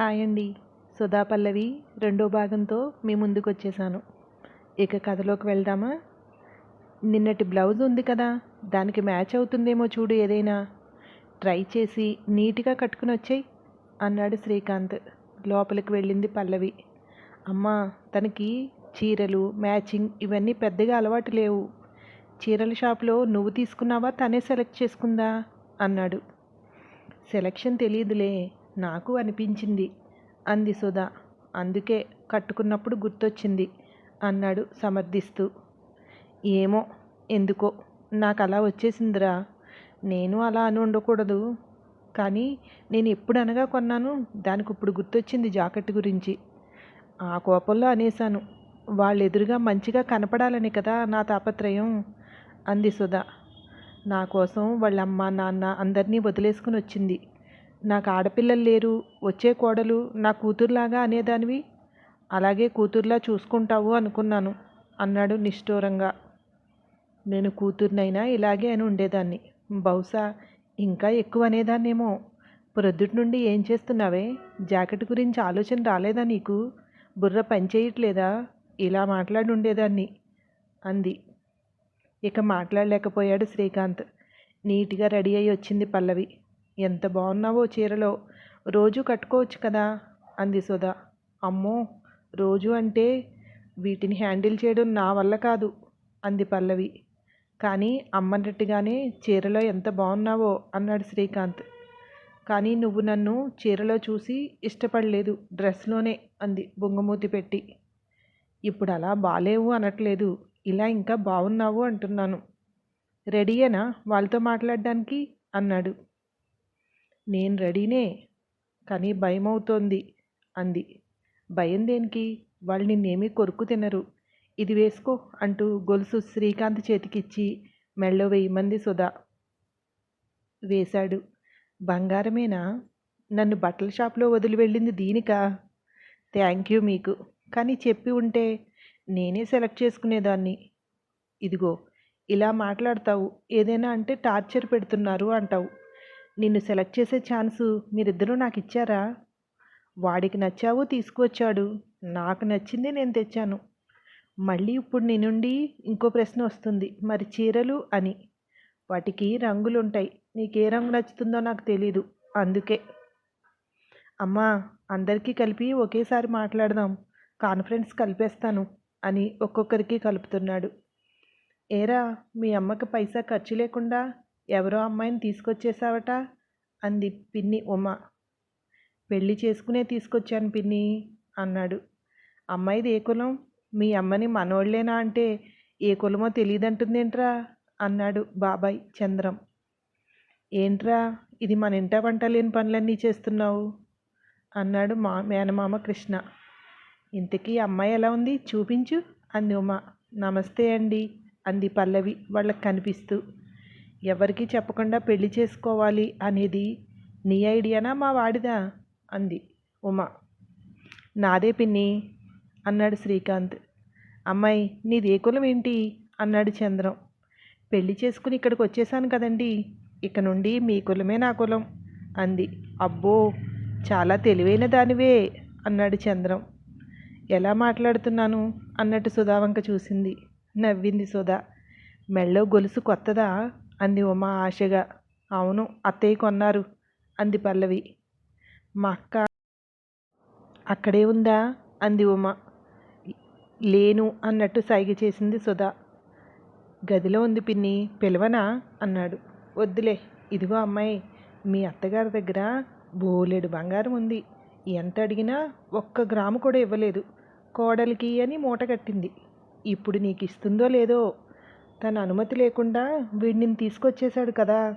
Hi అండి. సుధా పల్లవి రెండో భాగంతో మీ ముందుకు వచ్చేసాను ఇక కథలోకి వెళ్దామా? నిన్నటి బ్లౌజ్ ఉంది కదా దానికి మ్యాచ్ అవుతుందేమో చూడు ఏదైనా. ట్రై చేసి నీట్గా కట్టుకుని వచ్చాయి అన్నాడు శ్రీకాంత్. లోపలికి వెళ్ళింది పల్లవి. అమ్మా తనకి చీరలు మ్యాచింగ్ ఇవన్నీ పెద్దగా అలవాటు లేవు. చీరల షాప్లో నువ్వు తీసుకున్నావా తనే సెలెక్ట్ చేసుకుందా? అన్నాడు. సెలక్షన్ తెలియదులే నాకు అనిపించింది. అంది సుధా. అందుకే కట్టుకున్నప్పుడు గుర్తొచ్చింది అన్నాడు సమర్థిస్తూ. ఏమో ఎందుకో. నాకు అలా వచ్చేసిందిరా. నేను అలా అని ఉండకూడదు. కానీ నేను ఎప్పుడు అనగా కొన్నాను? దానికి ఇప్పుడు గుర్తొచ్చింది జాకెట్ గురించి. ఆ కోపంలో అనేశాను. వాళ్ళు ఎదురుగా మంచిగా కనపడాలని కదా నా తాపత్రయం? అంది సుధా. నా కోసం వాళ్ళ అమ్మ నాన్న అందరినీ వదిలేసుకుని వచ్చింది నాకు ఆడపిల్లలు లేరు వచ్చే కోడలు నా కూతురులాగా అనేదానివి? అలాగే కూతురులా చూసుకుంటావు అనుకున్నాను అన్నాడు నిష్ఠూరంగా. నేను కూతుర్నైనా ఇలాగే అని ఉండేదాన్ని. బహుశా ఇంకా ఎక్కువ అనేదాన్నేమో. ప్రొద్దుటి నుండి ఏం చేస్తున్నావే? జాకెట్ గురించి ఆలోచన రాలేదా నీకు? బుర్ర పనిచేయట్లేదా ఇలా మాట్లాడి ఉండేదాన్ని అంది. ఇక మాట్లాడలేకపోయాడు శ్రీకాంత్. నీట్గా రెడీ అయ్యి వచ్చింది పల్లవి. ఎంత బాగున్నావో చీరలో? రోజు కట్టుకోవచ్చు కదా? అంది సుధా. అమ్మో! రోజు అంటే వీటిని హ్యాండిల్ చేయడం నా వల్ల కాదు అంది పల్లవి. కానీ అమ్మన్నట్టుగానే చీరలో ఎంత బాగున్నావో? అన్నాడు శ్రీకాంత్. కానీ నువ్వు నన్ను చీరలో చూసి ఇష్టపడలేదు డ్రెస్లోనే అంది బొంగమూతి పెట్టి. ఇప్పుడు అలా బాలేవు అనట్లేదు ఇలా ఇంకా బాగున్నావు అంటున్నాను. రెడీయేనా? వాళ్ళతో మాట్లాడడానికి? అన్నాడు. నేను రెడీనే కానీ భయం అవుతోంది అంది. భయం దేనికి? వాళ్ళు నిన్నేమీ కొరుకు తినరు. ఇది వేసుకో అంటూ గొలుసు శ్రీకాంత్ చేతికిచ్చి మెళ్ళో వేయమంది సుధా వేశాడు. బంగారమేనా? నన్ను బట్టల షాప్లో వదిలి వెళ్ళింది దీనికా? థ్యాంక్ యూ మీకు. కానీ చెప్పి ఉంటే నేనే సెలెక్ట్ చేసుకునేదాన్ని. ఇదిగో ఇలా మాట్లాడతావు. ఏదైనా అంటే టార్చర్ పెడుతున్నారు అంటావు. నిన్ను సెలెక్ట్ చేసే ఛాన్సు మీరిద్దరూ నాకు ఇచ్చారా? వాడికి నచ్చావు తీసుకువచ్చాడు. నాకు నచ్చింది నేను తెచ్చాను. మళ్ళీ ఇప్పుడు నీ నుండి ఇంకో ప్రశ్న వస్తుంది. మరి చీరలు అని. వాటికి రంగులుంటాయి. నీకే రంగు నచ్చుతుందో నాకు తెలీదు. అందుకే. అమ్మా అందరికీ కలిపి ఒకేసారి మాట్లాడదాం. కాన్ఫరెన్స్ కలిపేస్తాను అని ఒక్కొక్కరికి కలుపుతున్నాడు. ఏరా మీ అమ్మకి పైసా ఖర్చు లేకుండా ఎవరో అమ్మాయిని తీసుకొచ్చేసావట? అంది పిన్ని. ఉమ. పెళ్ళి చేసుకునే తీసుకొచ్చాను పిన్ని అన్నాడు. అమ్మాయిది ఏ కులం? మీ అమ్మని మనోళ్ళేనా అంటే ఏ కులమో తెలియదంటుందేంట్రా అన్నాడు బాబాయ్ చంద్రం. ఏంట్రా? ఇది మన ఇంట వంట లేని పనులన్నీ చేస్తున్నావు? అన్నాడు మా మేనమామ కృష్ణ. ఇంతకీ అమ్మాయి ఎలా ఉంది? చూపించు అంది ఉమ. నమస్తే అండి అంది పల్లవి. వాళ్ళకి కనిపిస్తూ. ఎవరికీ చెప్పకుండా పెళ్ళి చేసుకోవాలి అనేది నీ ఐడియానా మా వాడిదా? అంది ఉమా. నాదే పిన్ని అన్నాడు శ్రీకాంత్. అమ్మాయి నీది ఏ కులం ఏంటి? అన్నాడు చంద్రం. పెళ్ళి చేసుకుని ఇక్కడికి వచ్చేసాను కదండి ఇక నుండి మీ కులమే నా కులం అంది. అబ్బో చాలా తెలివైన దానివే అన్నాడు చంద్రం. ఎలా మాట్లాడుతున్నాను? అన్నట్టు సుధావంక చూసింది. నవ్వింది సుధా. మెళ్ళో గొలుసు కొత్తదా? అంది ఉమ ఆశగా. అవును అత్తయ్య కొన్నారు అంది పల్లవి. మా అక్క అక్కడే ఉందా? అంది ఉమ. లేను అన్నట్టు సైగ చేసింది సుధా. గదిలో ఉంది పిన్ని పిలవనా? అన్నాడు. వద్దులే ఇదిగో అమ్మాయి మీ అత్తగారి దగ్గర బోలెడు బంగారం ఉంది. ఎంత అడిగినా ఒక్క గ్రాము కూడా ఇవ్వలేదు. కోడలికి అని మూట కట్టింది. ఇప్పుడు నీకు ఇస్తుందో లేదో తన అనుమతి లేకుండా వీడిని తీసుకొచ్చేశాడు కదా.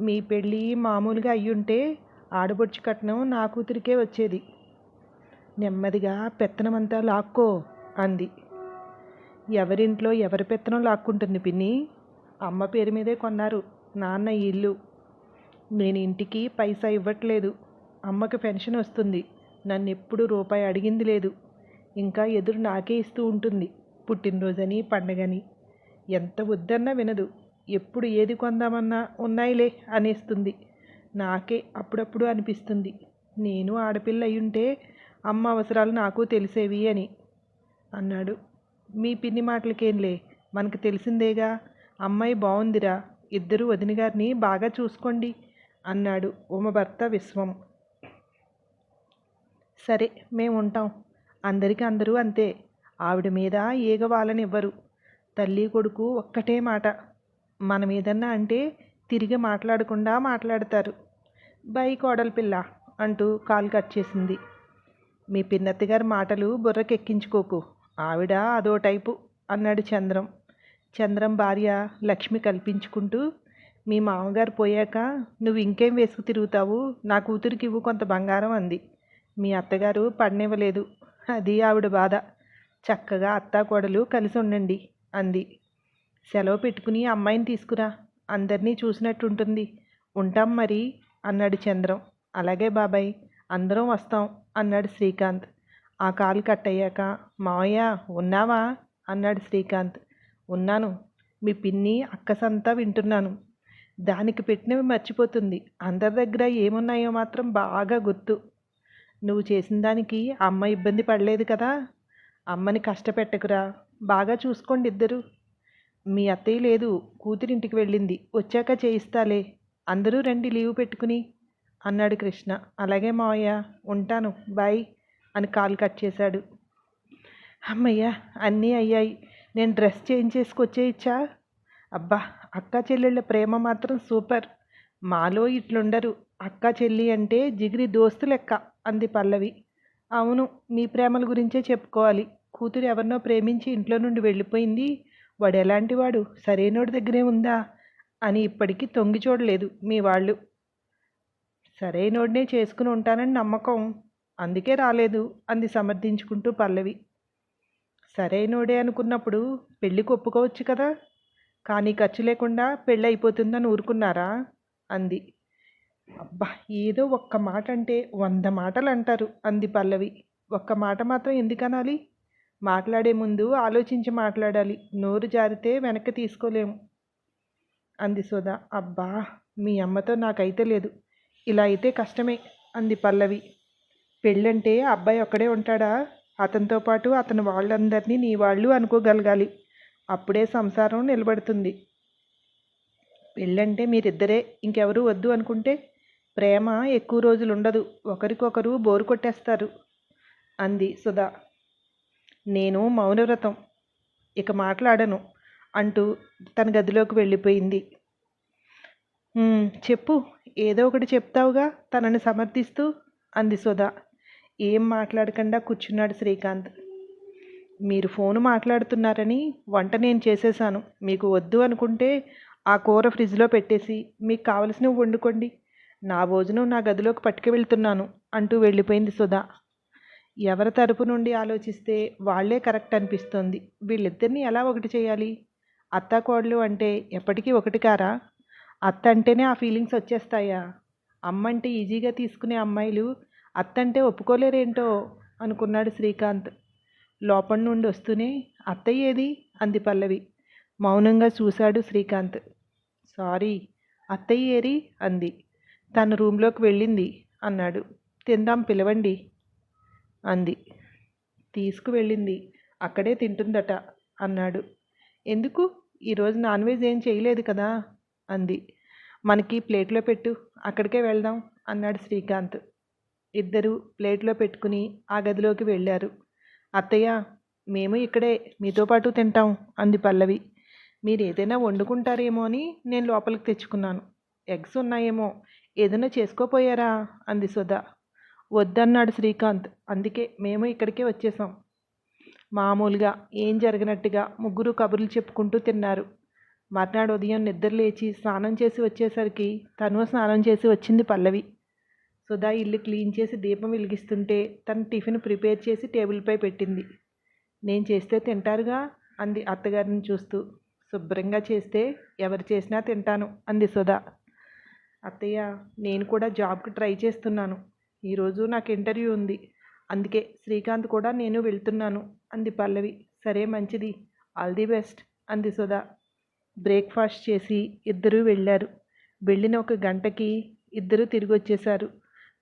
మీ పెళ్ళి మామూలుగా అయ్యుంటే ఆడబొడ్చి కట్నం నా కూతురికే వచ్చేది. నెమ్మదిగా పెత్తనమంతా లాక్కో అంది. ఎవరింట్లో ఎవరి పెత్తనం లాక్కుంటుంది పిన్ని? అమ్మ పేరు మీదే కొన్నారు నాన్న ఇల్లు. నేను ఇంటికి పైసా ఇవ్వట్లేదు. అమ్మకి పెన్షన్ వస్తుంది. నన్ను ఎప్పుడు రూపాయి అడిగింది లేదు. ఇంకా ఎదురు నాకే ఇస్తూ ఉంటుంది. పుట్టినరోజని పండగని. ఎంత వద్దన్నా వినదు. ఎప్పుడు ఏది కొందామన్నా ఉన్నాయిలే అనేస్తుంది. నాకే అప్పుడప్పుడు అనిపిస్తుంది. నేను ఆడపిల్ల అయ్యుంటే అమ్మ అవసరాలు నాకు తెలిసేవి అని. అన్నాడు. మీ పిన్ని మాటలకేంలే? మనకు తెలిసిందేగా? అమ్మాయి బాగుందిరా ఇద్దరు వదిన గారిని బాగా చూసుకోండి అన్నాడు ఉమ భర్త విశ్వం. సరే మేము ఉంటాం అందరికీ అందరూ అంతే. ఆవిడ మీద ఈగ వాళ్ళనివ్వరు తల్లి కొడుకు ఒక్కటే మాట. మనం ఏదన్నా అంటే తిరిగి మాట్లాడకుండా మాట్లాడతారు. బై కోడలి పిల్ల అంటూ కాలు కట్ చేసింది. మీ పిన్నత్తగారి మాటలు బుర్రకెక్కించుకోకు. ఆవిడ అదో టైపు అన్నాడు చంద్రం. చంద్రం భార్య లక్ష్మి కల్పించుకుంటూ మీ మామగారు పోయాక నువ్వు ఇంకేం వేసుకు తిరుగుతావు? నా కూతురికి ఇవ్వు కొంత బంగారం అంది. మీ అత్తగారు పడనివ్వలేదు అది ఆవిడ బాధ. చక్కగా అత్త కోడలు కలిసి ఉండండి. అంది. సెలవు పెట్టుకుని అమ్మాయిని తీసుకురా. అందరినీ చూసినట్టుంటుంది. ఉంటాం మరి అన్నాడు చంద్రం. అలాగే బాబాయ్ అందరం వస్తాం అన్నాడు శ్రీకాంత్. ఆ కాలు కట్ అయ్యాక మావయ్య ఉన్నావా? అన్నాడు శ్రీకాంత్. ఉన్నాను. మీ పిన్ని అక్కసంతా వింటున్నాను. దానికి పెట్టినవి మర్చిపోతుంది. అందరి దగ్గర ఏమున్నాయో మాత్రం బాగా గుర్తు. నువ్వు చేసిన దానికి అమ్మ ఇబ్బంది పడలేదు కదా. అమ్మని కష్టపెట్టకురా. బాగా చూసుకోండి ఇద్దరు. మీ అత్తయ్య లేదు కూతురింటికి వెళ్ళింది. వచ్చాక చేయిస్తాలే. అందరూ రండి లీవ్ పెట్టుకుని అన్నాడు కృష్ణ. అలాగే మావయ్య ఉంటాను. బాయ్ అని కాల్ కట్ చేశాడు. అమ్మయ్య అన్నీ అయ్యాయి. నేను డ్రెస్ చేంజ్ చేసుకొచ్చేయచ్చా అబ్బా అక్క చెల్లెళ్ళ ప్రేమ మాత్రం సూపర్. మాలో ఇట్లుండరు. అక్క చెల్లి అంటే జిగిరి దోస్తు లెక్క అంది పల్లవి. అవును మీ ప్రేమల గురించే చెప్పుకోవాలి. కూతురు ఎవరినో ప్రేమించి ఇంట్లో నుండి వెళ్ళిపోయింది. వాడు ఎలాంటి వాడు సరైనోడి దగ్గరే ఉందా? అని ఇప్పటికీ తొంగి చూడలేదు మీ వాళ్ళు. సరైనోడినే చేసుకుని ఉంటానని నమ్మకం. అందుకే రాలేదు అంది సమర్థించుకుంటూ పల్లవి. సరైనోడే అనుకున్నప్పుడు పెళ్ళికి ఒప్పుకోవచ్చు కదా? కానీ ఖర్చు లేకుండా పెళ్ళి అయిపోతుందని ఊరుకున్నారా? అంది. అబ్బా ఏదో ఒక్క మాట అంటే వంద మాటలు అంటారు అంది పల్లవి. ఒక్క మాట మాత్రం ఎందుకనాలి? మాట్లాడే ముందు ఆలోచించి మాట్లాడాలి. నోరు జారితే వెనక్కి తీసుకోలేము. అంది సుధా అబ్బా మీ అమ్మతో నాకైతే లేదు. ఇలా అయితే కష్టమే అంది పల్లవి. పెళ్ళంటే అబ్బాయి ఒక్కడే ఉంటాడా? అతనితో పాటు అతని వాళ్ళందరినీ నీ వాళ్ళు అనుకోగలగాలి. అప్పుడే సంసారం నిలబడుతుంది. పెళ్ళంటే మీరిద్దరే ఇంకెవరూ వద్దు అనుకుంటే ప్రేమ ఎక్కువ రోజులు ఉండదు ఒకరికొకరు బోరు కొట్టేస్తారు అంది సుధా నేను మౌనవ్రతం. ఇక మాట్లాడను అంటూ తన గదిలోకి వెళ్ళిపోయింది. చెప్పు ఏదో ఒకటి చెప్తావుగా? తనని సమర్థిస్తూ? అంది సుధా ఏం మాట్లాడకుండా కూర్చున్నాడు శ్రీకాంత్. మీరు ఫోన్ మాట్లాడుతున్నారని వంట నేను చేసేసాను మీకు వద్దు అనుకుంటే ఆ కూర ఫ్రిడ్జ్లో పెట్టేసి మీకు కావలసినవి వండుకోండి. నా భోజనం నా గదిలోకి పట్టుకు వెళ్తున్నాను అంటూ వెళ్ళిపోయింది సుధా ఎవరి తరపు నుండి ఆలోచిస్తే వాళ్ళే కరెక్ట్ అనిపిస్తోంది. వీళ్ళిద్దరిని ఎలా ఒకటి చేయాలి? అత్త కోడలు అంటే ఎప్పటికీ ఒకటి కారా? అత్త అంటేనే ఆ ఫీలింగ్స్ వచ్చేస్తాయా? అమ్మ అంటే ఈజీగా తీసుకునే అమ్మాయిలు అత్తంటే ఒప్పుకోలేరేంటో అనుకున్నాడు శ్రీకాంత్. లోపల నుండి వస్తూనే అత్తయ్య ఏది? అంది పల్లవి. మౌనంగా చూశాడు శ్రీకాంత్. సారీ అత్తయ్య ఏరి అంది. తన రూమ్లోకి వెళ్ళింది అన్నాడు. తిందాం పిలవండి అంది. తీసుకువెళ్ళింది. అక్కడే తింటుందట అన్నాడు. ఎందుకు? ఈరోజు నాన్ వెజ్ ఏం చేయలేదు కదా? అంది. మనకి ప్లేట్లో పెట్టు అక్కడికే వెళ్దాం అన్నాడు శ్రీకాంత్. ఇద్దరు ప్లేట్లో పెట్టుకుని ఆ గదిలోకి వెళ్ళారు. అత్తయ్య మేము ఇక్కడే మీతో పాటు తింటాం అంది పల్లవి. మీరు ఏదైనా వండుకుంటారేమో అని నేను లోపలికి తెచ్చుకున్నాను. ఎగ్స్ ఉన్నాయేమో ఏదైనా చేసుకోపోయారా? అంది సుధా. వద్దన్నాడు శ్రీకాంత్. అందుకే మేము ఇక్కడికే వచ్చేసాం మామూలుగా ఏం జరిగినట్టుగా ముగ్గురు కబుర్లు చెప్పుకుంటూ తిన్నారు. మర్నాడు ఉదయం నిద్ర లేచి స్నానం చేసి వచ్చేసరికి తను స్నానం చేసి వచ్చింది పల్లవి. సుధా ఇల్లు క్లీన్ చేసి దీపం వెలిగిస్తుంటే తను టిఫిన్ ప్రిపేర్ చేసి టేబుల్పై పెట్టింది. నేను చేస్తే తింటారుగా? అంది అత్తగారిని చూస్తూ. శుభ్రంగా చేస్తే ఎవరు చేసినా తింటాను అంది సుధా. అత్తయ్య నేను కూడా జాబ్కి ట్రై చేస్తున్నాను. ఈరోజు నాకు ఇంటర్వ్యూ ఉంది. అందుకే శ్రీకాంత్ కూడా నేను వెళ్తున్నాను. అంది పల్లవి. సరే మంచిది. All the best. అంది సుధా. బ్రేక్ఫాస్ట్ చేసి ఇద్దరూ వెళ్ళారు. వెళ్ళిన ఒక గంటకి ఇద్దరూ తిరిగి వచ్చేశారు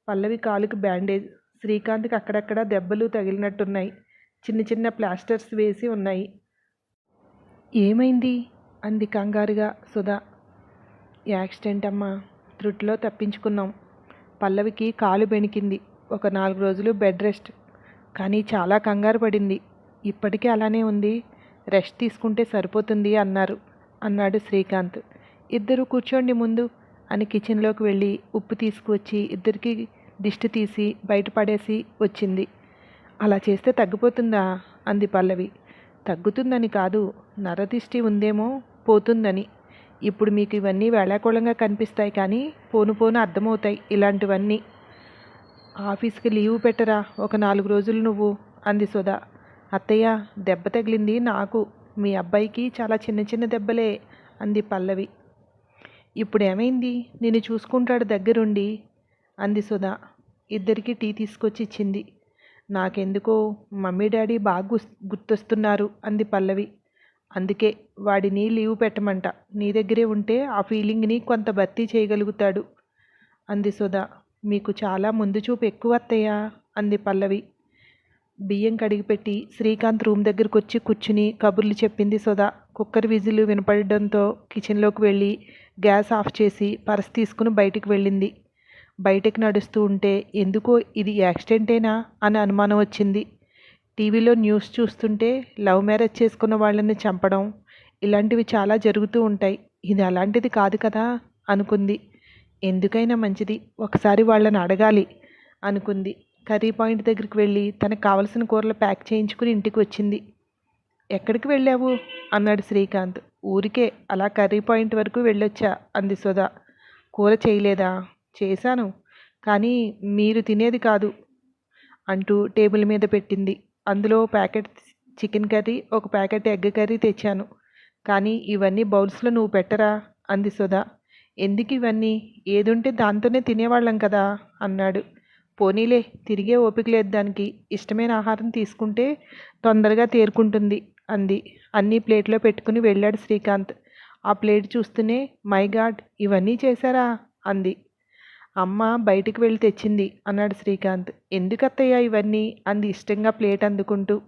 పల్లవి కాలుకి బ్యాండేజ్. శ్రీకాంత్కి అక్కడక్కడ దెబ్బలు తగిలినట్టున్నాయి. చిన్న చిన్న ప్లాస్టర్స్ వేసి ఉన్నాయి. ఏమైంది? అంది కంగారుగా సుధా. యాక్సిడెంట్ అమ్మా. త్రుట్లో తప్పించుకున్నాం. పల్లవికి కాలు బెణికింది. ఒక నాలుగు రోజులు బెడ్ రెస్ట్. కానీ చాలా కంగారు పడింది. ఇప్పటికీ అలానే ఉంది. రెస్ట్ తీసుకుంటే సరిపోతుంది అన్నారు. అన్నాడు శ్రీకాంత్. ఇద్దరు కూర్చోండి ముందు అని కిచెన్లోకి వెళ్ళి ఉప్పు తీసుకువచ్చి ఇద్దరికి దిష్టి తీసి బయటపడేసి వచ్చింది. అలా చేస్తే తగ్గిపోతుందా? అంది పల్లవి. తగ్గుతుందని కాదు. నరదిష్టి ఉందేమో పోతుందని. ఇప్పుడు మీకు ఇవన్నీ వేళాకోళంగా కనిపిస్తాయి కానీ పోను పోను అర్థమవుతాయి ఇలాంటివన్నీ. ఆఫీస్కి లీవ్ పెట్టరా? ఒక నాలుగు రోజులు నువ్వు? అంది సుధా. అత్తయ్య దెబ్బ తగిలింది నాకు. మీ అబ్బాయికి చాలా చిన్న చిన్న దెబ్బలే అంది పల్లవి. ఇప్పుడు ఏమైంది నిన్ను చూసుకుంటాడు దగ్గరుండి అంది సుధా. ఇద్దరికి టీ తీసుకొచ్చి ఇచ్చింది. నాకెందుకో మమ్మీ డాడీ బాగా గుర్తొస్తున్నారు అంది పల్లవి. అందుకే వాడిని లీవ్ పెట్టమంట. నీ దగ్గరే ఉంటే ఆ ఫీలింగ్ని కొంత భర్తీ చేయగలుగుతాడు. అంది సుధా. మీకు చాలా ముందు చూపు ఎక్కువ అత్తయ్యా అంది పల్లవి. బియ్యం కడిగిపెట్టి శ్రీకాంత్ రూమ్ దగ్గరకు వచ్చి కూర్చుని కబుర్లు చెప్పింది సుధా. కుక్కర్ విజిల్ వినపడడంతో కిచెన్లోకి వెళ్ళి గ్యాస్ ఆఫ్ చేసి పర్స్ తీసుకుని బయటికి వెళ్ళింది. బయటకు నడుస్తూ ఉంటే ఎందుకో ఇది యాక్సిడెంటేనా? అని అనుమానం వచ్చింది. టీవీలో న్యూస్ చూస్తుంటే లవ్ మ్యారేజ్ చేసుకున్న వాళ్ళని చంపడం ఇలాంటివి చాలా జరుగుతూ ఉంటాయి. ఇది అలాంటిది కాదు కదా అనుకుంది. ఎందుకైనా మంచిది. ఒకసారి వాళ్ళని అడగాలి అనుకుంది. కర్రీ పాయింట్ దగ్గరికి వెళ్ళి తనకు కావలసిన కూరలు ప్యాక్ చేయించుకుని ఇంటికి వచ్చింది. ఎక్కడికి వెళ్ళావు? అన్నాడు శ్రీకాంత్. ఊరికే అలా కర్రీ పాయింట్ వరకు వెళ్ళొచ్చా? అంది సుధా. కూర చేయలేదా? చేశాను. కానీ మీరు తినేది కాదు అంటూ టేబుల్ మీద పెట్టింది. అందులో ప్యాకెట్ చికెన్ కర్రీ ఒక ప్యాకెట్ ఎగ్ కర్రీ తెచ్చాను. కానీ ఇవన్నీ బౌల్స్లో నువ్వు పెట్టరా? అంది సుధా. ఎందుకు ఇవన్నీ? ఏదుంటే దాంతోనే తినేవాళ్ళం కదా అన్నాడు. పోనీలే తిరిగే ఓపిక లేదు దానికి. ఇష్టమైన ఆహారం తీసుకుంటే తొందరగా తేరుకుంటుంది అంది. అన్నీ ప్లేట్లో పెట్టుకుని వెళ్ళాడు శ్రీకాంత్. ఆ ప్లేట్ చూస్తూనే మై గాడ్ ఇవన్నీ చేశారా? అంది. అమ్మ బయటికి వెళ్ళి తెచ్చింది అన్నాడు శ్రీకాంత్. ఎందుకత్తయ్యా ఇవన్నీ? అంది ఇష్టంగా ప్లేట్ అందుకుంటూ.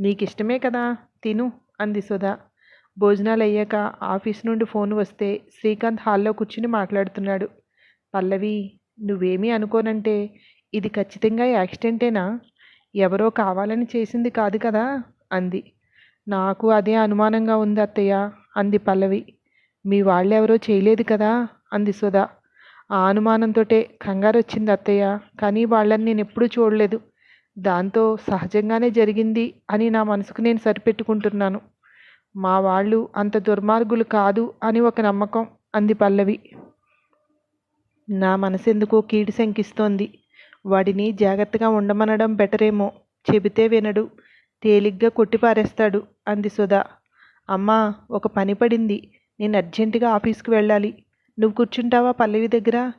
నీకు ఇష్టమే కదా? తిను అంది సుధా. భోజనాలు అయ్యాక ఆఫీస్ నుండి ఫోన్ వస్తే శ్రీకాంత్ హాల్లో కూర్చుని మాట్లాడుతున్నాడు. పల్లవి నువ్వేమీ అనుకోనంటే ఇది ఖచ్చితంగా యాక్సిడెంటేనా? ఎవరో కావాలని చేసింది కాదు కదా? అంది. నాకు అదే అనుమానంగా ఉంది అత్తయ్య అంది పల్లవి. మీ వాళ్ళెవరో చేయలేదు కదా? అంది సుధా. ఆ అనుమానంతోటే కంగారు వచ్చింది అత్తయ్య. కానీ వాళ్ళని నేను ఎప్పుడూ చూడలేదు. దాంతో సహజంగానే జరిగింది అని నా మనసుకు నేను సరిపెట్టుకుంటున్నాను. మా వాళ్ళు అంత దుర్మార్గులు కాదు అని ఒక నమ్మకం అంది పల్లవి. నా మనసెందుకో కీడు శంకిస్తోంది. వాడిని జాగ్రత్తగా ఉండమనడం బెటరేమో. చెబితే వినడు. తేలిగ్గా కొట్టిపారేస్తాడు అంది సుధా. అమ్మా ఒక పని పడింది. నేను అర్జెంటుగా ఆఫీస్కి వెళ్ళాలి. నువ్వు కూర్చుంటావా పల్లవి దగ్గర?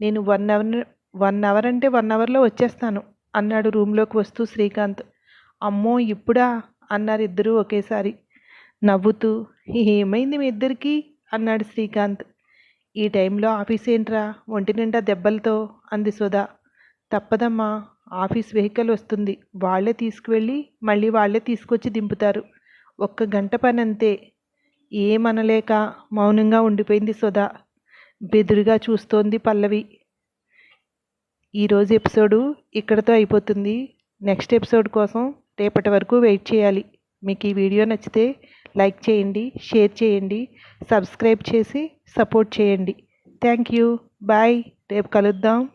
నేను వన్ అవర్ వన్ అవర్ అంటే వన్ అవర్లో వచ్చేస్తాను అన్నాడు రూమ్లోకి వస్తూ శ్రీకాంత్. అమ్మో ఇప్పుడా? అన్నారు ఇద్దరూ ఒకేసారి. నవ్వుతూ ఏమైంది మీ ఇద్దరికి? అన్నాడు శ్రీకాంత్. ఈ టైంలో ఆఫీస్ ఏంట్రా? ఒంటి నిండా దెబ్బలతో? అంది సుధా. తప్పదమ్మా ఆఫీస్ వెహికల్ వస్తుంది. వాళ్ళే తీసుకువెళ్ళి మళ్ళీ వాళ్ళే తీసుకొచ్చి దింపుతారు. ఒక్క గంట పని అంతే ఏమనలేక మౌనంగా ఉండిపోయింది సుధా. బెదురుగా చూస్తోంది పల్లవి. ఈరోజు ఎపిసోడు ఇక్కడతో అయిపోతుంది. నెక్స్ట్ ఎపిసోడ్ కోసం రేపటి వరకు వెయిట్ చేయాలి. మీకు ఈ వీడియో నచ్చితే లైక్ చేయండి షేర్ చేయండి సబ్స్క్రైబ్ చేసి సపోర్ట్ చేయండి. Thank you. బాయ్. రేపు కలుద్దాం.